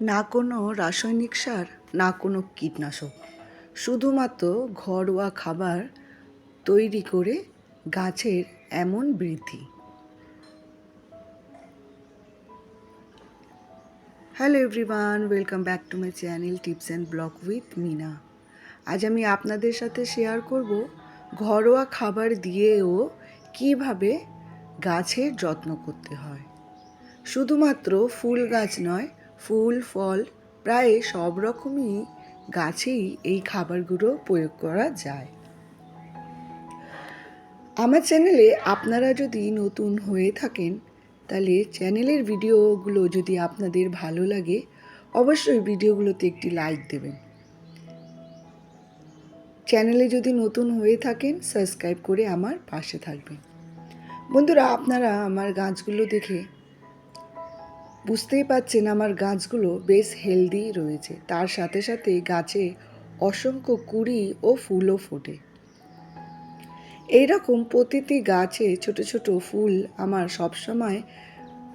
না কোনো রাসায়নিক সার, না কোনো কীটনাশক। শুধুমাত্র ঘরোয়া খাবার তৈরি করে গাছের এমন বৃদ্ধি। Hello everyone welcome back to my channel tips and blog with Mina আজ আমি আপনাদের সাথে শেয়ার করব ঘরোয়া খাবার দিয়েও কীভাবে গাছের যত্ন করতে হয়। শুধুমাত্র ফুল গাছ নয় ফুল, ফল, প্রায় সব রকমই গাছেই এই খাবারগুলো প্রয়োগ করা যায়। আমার চ্যানেলে আপনারা যদি নতুন হয়ে থাকেন, তাহলে চ্যানেলের ভিডিওগুলো যদি আপনাদের ভালো লাগে, অবশ্যই ভিডিওগুলোতে একটি লাইক দেবেন। চ্যানেলে যদি নতুন হয়ে থাকেন, সাবস্ক্রাইব করে আমার পাশে থাকবেন। বন্ধুরা, আপনারা আমার গাছগুলো দেখে বুঝতেই পাচ্ছেন আমার গাছগুলো বেশ হেলদি রয়েছে। তার সাথে সাথে গাছে অসংখ্য কুড়ি ও ফুলও ফোটে। এইরকম প্রতিটি গাছে ছোট ছোট ফুল আমার সবসময়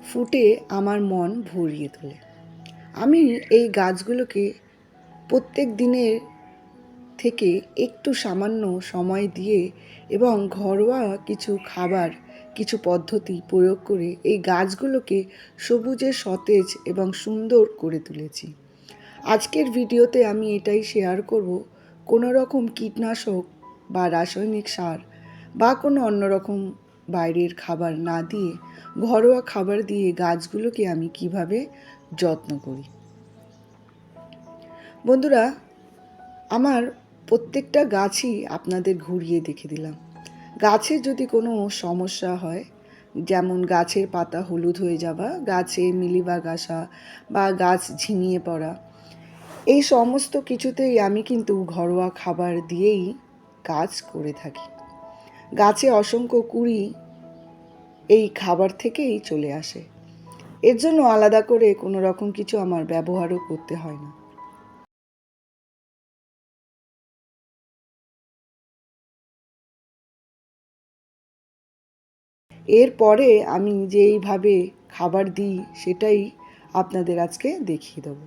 ফুটে আমার মন ভরিয়ে তোলে। আমি এই গাছগুলোকে প্রত্যেক দিনের থেকে একটু সামান্য সময় দিয়ে এবং ঘরোয়া কিছু খাবার কিছু পদ্ধতি প্রয়োগ করে এই গাছগুলোকে সবুজে সতেজ এবং সুন্দর করে তুলেছি। আজকের ভিডিওতে আমি এটাই শেয়ার করব, কোনো রকম কীটনাশক বা রাসায়নিক সার বা কোনো অন্যরকম বাইরের খাবার না দিয়ে, ঘরোয়া খাবার দিয়ে গাছগুলোকে আমি কীভাবে যত্ন করি। বন্ধুরা, আমার প্রত্যেকটা গাছই আপনাদের ঘুরিয়ে দেখে দিলাম। গাছের যদি কোনো সমস্যা হয়, যেমন গাছের পাতা হলুদ হয়ে যাওয়া, গাছে মিলিবাগ আসা বা গাছ ঝিমিয়ে পড়া, এই সমস্ত কিছুতেই আমি কিন্তু ঘরোয়া খাবার দিয়েই কাজ করে থাকি। গাছে অসংখ্য কুড়ি এই খাবার থেকেই চলে আসে। এর জন্য আলাদা করে কোনো রকম কিছু আমার ব্যবহারও করতে হয় না। এরপরে আমি যেইভাবে খাবার দিই সেটাই আপনাদের আজকে দেখিয়ে দেবো।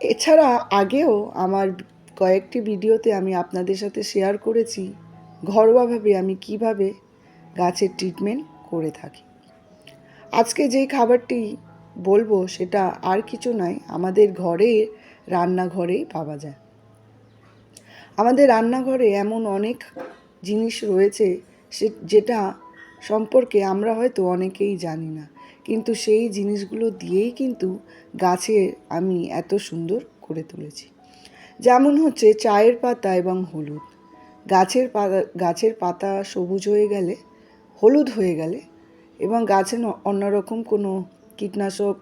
এছাড়া আগেও আমার কয়েকটি ভিডিওতে আমি আপনাদের সাথে শেয়ার করেছি ঘরোয়াভাবে আমি কীভাবে গাছের ট্রিটমেন্ট করে থাকি। আজকে যেই খাবারটি বলব সেটা আর কিছু নয়, আমাদের ঘরে রান্নাঘরেই পাওয়া যায়। আমাদের রান্নাঘরে এমন অনেক জিনিস রয়েছে সে, যেটা সম্পর্কে আমরা হয়তো অনেকেই জানি না। কিন্তু সেই জিনিসগুলো দিয়েই কিন্তু গাছে আমি এত সুন্দর করে তুলেছি। যেমন হচ্ছে চায়ের পাতা এবং হলুদ। গাছের পাতা গাছের পাতা সবুজ হয়ে গেলে, হলুদ হয়ে গেলে এবং গাছে অন্যরকম কোনো কীটনাশক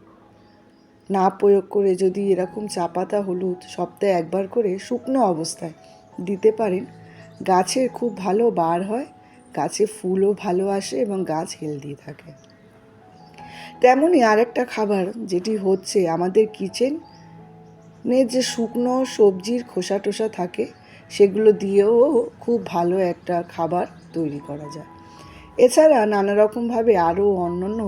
না প্রয়োগ করে যদি এরকম চা পাতা, হলুদ সপ্তাহে একবার করে শুকনো অবস্থায় দিতে পারেন, গাছের খুব ভালো বার হয় গাছে ফুলও ভালো আসে এবং গাছ হেলদি থাকে। তেমনই আরেকটা খাবার যেটি হচ্ছে আমাদের কিচেনে যে শুকনো সবজির খোসা টোসা থাকে, সেগুলো দিয়েও খুব ভালো একটা খাবার তৈরি করা যায়। এছাড়া নানা রকমভাবে আরও অন্যান্য,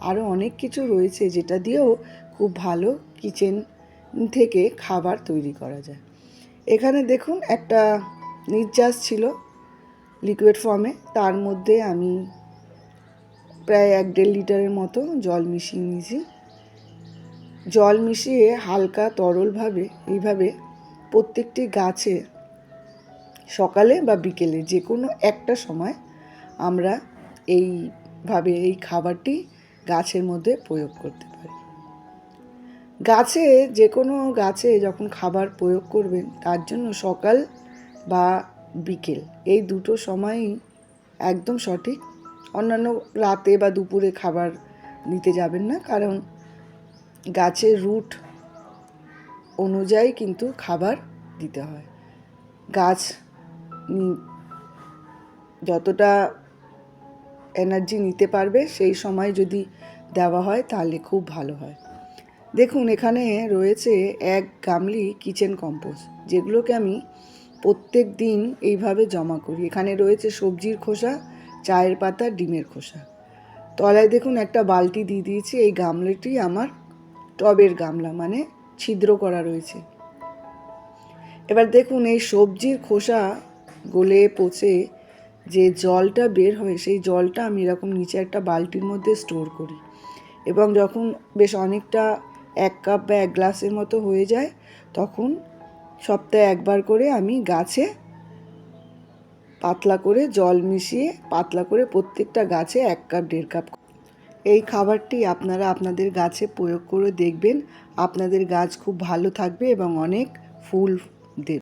আরও অনেক কিছু রয়েছে যেটা দিয়েও খুব ভালো কিচেন থেকে খাবার তৈরি করা যায়। এখানে দেখুন একটা নির্যাস ছিল লিকুইড ফর্মে তার মধ্যে আমি প্রায় এক দেড় লিটারের মতো জল মিশিয়ে নিয়েছি। জল মিশিয়ে হালকা তরলভাবে এইভাবে প্রত্যেকটি গাছে সকালে বা বিকেলে যে কোনো একটা সময় আমরা এইভাবে এই খাবারটি গাছের মধ্যে প্রয়োগ করতে পারি। গাছে যে কোনো গাছে যখন খাবার প্রয়োগ করবেন, তার জন্য সকাল বা বিকেল। এই দুটো সময়ই একদম সঠিক। অন্যান্য রাতে বা দুপুরে খাবার নিতে যাবেন না, কারণ গাছের রুট অনুযায়ী কিন্তু খাবার দিতে হয়। গাছ যতটা এনার্জি নিতে পারবে সেই সময় যদি দেওয়া হয় তাহলে খুব ভালো হয়। দেখুন, এখানে রয়েছে এক গামলি কিচেন কম্পোস্ট যেগুলোকে আমি প্রত্যেক দিন এইভাবে জমা করি। এখানে রয়েছে সবজির খোসা, চায়ের পাতা, ডিমের খোসা। তলায় দেখুন একটা বালতি দিয়ে দিয়েছি, এই গামলিটি আমার টবের গামলা মানে ছিদ্র করা রয়েছে। এবার দেখুন এই সবজির খোসা গলে পচে যে জলটা বের হয়, সেই জলটা আমি এরকম নিচে একটা বালতির মধ্যে স্টোর করি। এবং যখন বেশ অনেকটা এক কাপ বা এক গ্লাসের মতো হয়ে যায়, তখন সপ্তাহে একবার করে আমি গাছে পাতলা করে জল মিশিয়ে পাতলা করে প্রত্যেকটা গাছে এক কাপ, দেড় কাপ এই খাবারটি আপনারা আপনাদের গাছে প্রয়োগ করে দেখবেন। আপনাদের গাছ খুব ভালো থাকবে এবং অনেক ফুল দেবে।